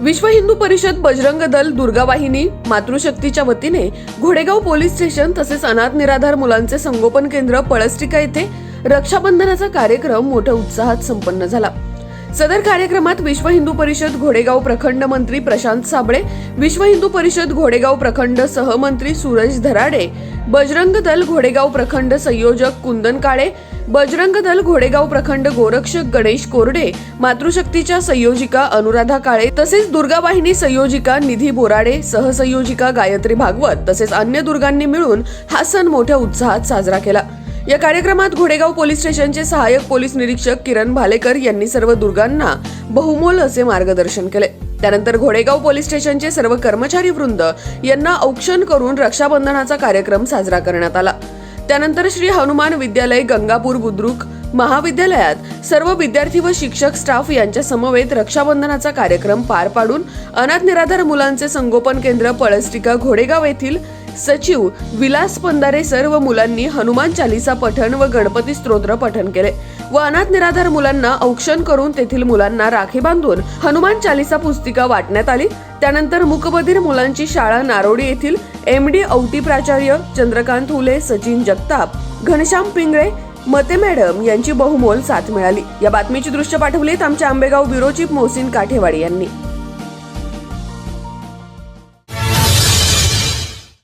विश्व हिंदू परिषद बजरंग दल दुर्गा वाहिनी मातृशक्तीच्या वतीने घोडेगाव पोलीस स्टेशन तसेच अनाथ निराधार मुलांचे संगोपन केंद्र पळस्टिका येथे रक्षाबंधनाचा कार्यक्रम मोठ्या उत्साहात संपन्न झाला. सदर कार्यक्रमात विश्व हिंदू परिषद घोडेगाव प्रखंड मंत्री प्रशांत साबळे विश्व हिंदू परिषद घोडेगाव प्रखंड सहमंत्री सूरज धराडे बजरंग दल घोडेगाव प्रखंड संयोजक कुंदन काळे बजरंग दल घोडेगाव प्रखंड गोरक्षक गणेश कोरडे मातृशक्तीच्या संयोजिका अनुराधा काळे तसेच दुर्गा वाहिनी संयोजिका निधी बोराडे सहसंयोजिका गायत्री भागवत तसेच अन्य दुर्गांनी मिळून हा सण मोठ्या उत्साहात साजरा केला. या कार्यक्रमात घोडेगाव पोलीस स्टेशनचे सहाय्यक पोलीस निरीक्षक किरण भालेकर यांनी सर्व दुर्गांना बहुमोल असे मार्गदर्शन केले. त्यानंतर घोडेगाव पोलीस स्टेशनचे सर्व कर्मचारी वृंद यांना औक्षण करून रक्षाबंधनाचा कार्यक्रम साजरा करण्यात आला. त्यानंतर श्री हनुमान विद्यालय गंगापूर बुद्रुक महाविद्यालयात सर्व विद्यार्थी व शिक्षक स्टाफ यांच्या समवेत रक्षाबंधनाचा कार्यक्रम पार पाडून अनाथ निराधार मुलांचे संगोपन केंद्र पळस्टिका घोडेगाव येथील सचिव विलास पंधारे सर्व मुलांनी हनुमान चालिसा पठण व गणपती स्तोत्र पठण केले. व अनाथ निराधार मुलांना औक्षण करून तेथील मुलांना राखी बांधून हनुमान चालिसा पुस्तिका वाटण्यात आली. त्यानंतर मुकबधीर मुलांची शाळा नारोडी येथील एम डी औटी प्राचार्य चंद्रकांत हुले सचिन जगताप घनश्याम पिंगळे मते मॅडम यांची बहुमोल साथ मिळाली. या बातमीची दृश्य पाठवलीत आमच्या आंबेगाव ब्युरो चीफ मोहसिन काठेवाडी यांनी.